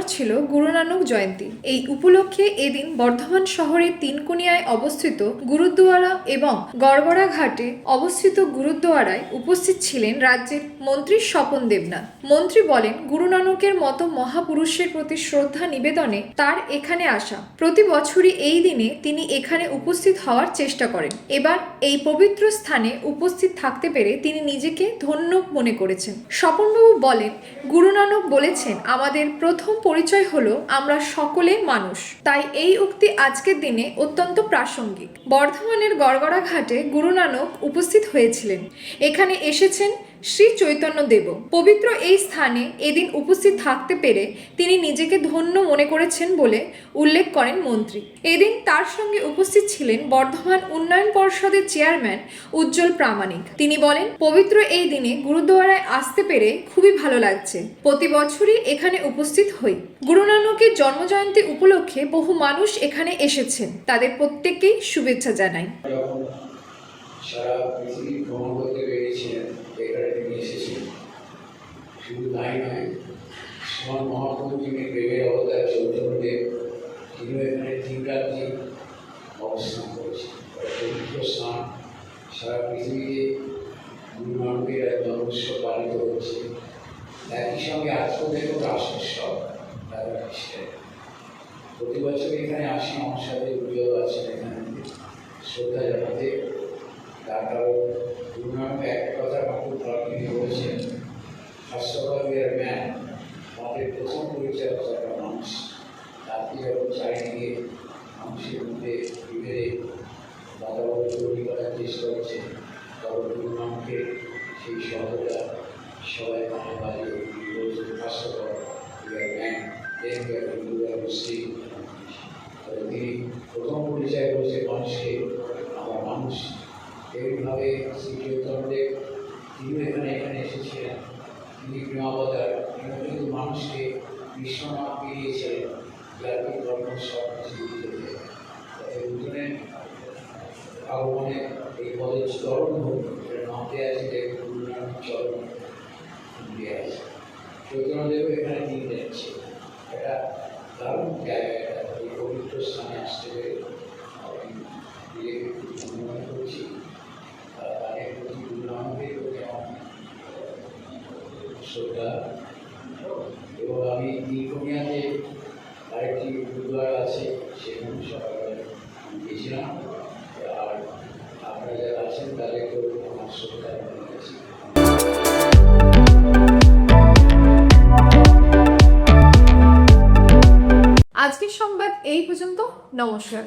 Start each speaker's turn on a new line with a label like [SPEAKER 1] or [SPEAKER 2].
[SPEAKER 1] November ছিল গুরু নানক জয়ন্তী। এই উপলক্ষে এদিন বর্ধমান শহরের তিনকুনিয়ায় অবস্থিত গুরুদুয়ারা এবং গড়গড়া ঘাটে অবস্থিত গুরুদুয়ারায় উপস্থিত ছিলেন রাজ্যের মন্ত্রী স্বপন দেবনাথ। মন্ত্রী বলেন, গুরু নানকের মতো মহাপুরুষের প্রতি শ্রদ্ধা নিবেদনে তার এখানে আসা। প্রতি বছরই এই দিনে তিনি এখানে উপস্থিত হওয়ার চেষ্টা করেন। এবার এই পবিত্র স্থানে উপস্থিত থাকতে পেরে তিনি নিজেকে ধন্য মনে করেছেন। স্বপনবাবু বলেন, গুরু নানক বলেছেন, আমাদের প্রথম পরিচয় হলো আমরা সকলে মানুষ। তাই এই উক্তি আজকের দিনে অত্যন্ত প্রাসঙ্গিক। বর্ধমানের গড়গড়া ঘাটে গুরু নানক উপস্থিত হয়েছিলেন। এখানে এসেছেন শ্রী চৈতন্য দেব। পবিত্র এই স্থানে এদিন উপস্থিত থাকতে পেরে তিনি নিজেকে ধন্য মনে করেছেন বলে উল্লেখ করেন মন্ত্রী। এদিন তার সঙ্গে উপস্থিত ছিলেন বর্ধমান উন্নয়ন পর্ষদের চেয়ারম্যান উজ্জ্বল প্রামাণিক। তিনি বলেন, পবিত্র এই দিনে গুরুদুয়ারায় আসতে পেরে খুবই ভালো লাগছে। প্রতি বছরই এখানে উপস্থিত হই। গুরু নানকের জন্মজয়ন্তী উপলক্ষে বহু মানুষ এখানে এসেছেন। তাদের প্রত্যেককেই শুভেচ্ছা জানাই।
[SPEAKER 2] সারা পৃথিবী ভ্রমণ করতে পেরেছিলেন, এখানে তিনি এসেছিলেন। শুধু তাই নয় সমান মহাপ্রভু যিনি প্রেমের অবতার চৈতন্যদেব তিনিও এখানে তিন রাত্রি অবস্থান করেছেন। পবিত্র স্থান সারা পৃথিবীতে গুরু নানকের এক জন্মোৎসব পালিত হচ্ছে একই সঙ্গে দেখো রাসোৎসব রাধা কৃষ্ণের প্রতি বছর এখানে আসি আমার সাথে উজ্জ্বল আছেন এখানে শ্রদ্ধা জানাতে তার কারণ গুরু নানক একটা কথা খুব প্রাকৃতিক বলেছেন first of all we are man আমাদের পরিচয় হচ্ছে একটা মানুষ তাকে যখন চারিদিকে মানুষের মধ্যে বিভেদে বাধাবাধ তৈরি করার চেষ্টা হচ্ছে তখন গুরু সেই সহজতা সবাই বাজে বলছে first of all we are man then we are to are Muslim তবে তিনি প্রথম পরিচয় করেছে মানুষকে। আমরা মানুষ এইভাবে শ্রী চৈতন্যদেব তিনিও এখানে এখানে এসেছিলেন। তিনি প্রেমাবতার। জাতি ধর্ম সব কিছু দুজনের আগমনে এই পদের চরণ হোক নামতে আছে, যে গুরু চরণ দিয়ে আছে। চৈতন্যদেব এখানে তিনি যাচ্ছে। এটা দারুণ জায়গা এটা এই পবিত্র স্থানে আসতে পেরে নিজেকে মনে করছি তাদের প্রতি গুরু আমার শ্রদ্ধা আরেকটি গুরুদ্বার আছে, সেখানে সকালে গেছিলাম আর আপনারা যারা আছেন তাদেরকেও আমার শ্রদ্ধা জানিয়েছি
[SPEAKER 1] আজকের সংবাদ এই পর্যন্ত। নমস্কার।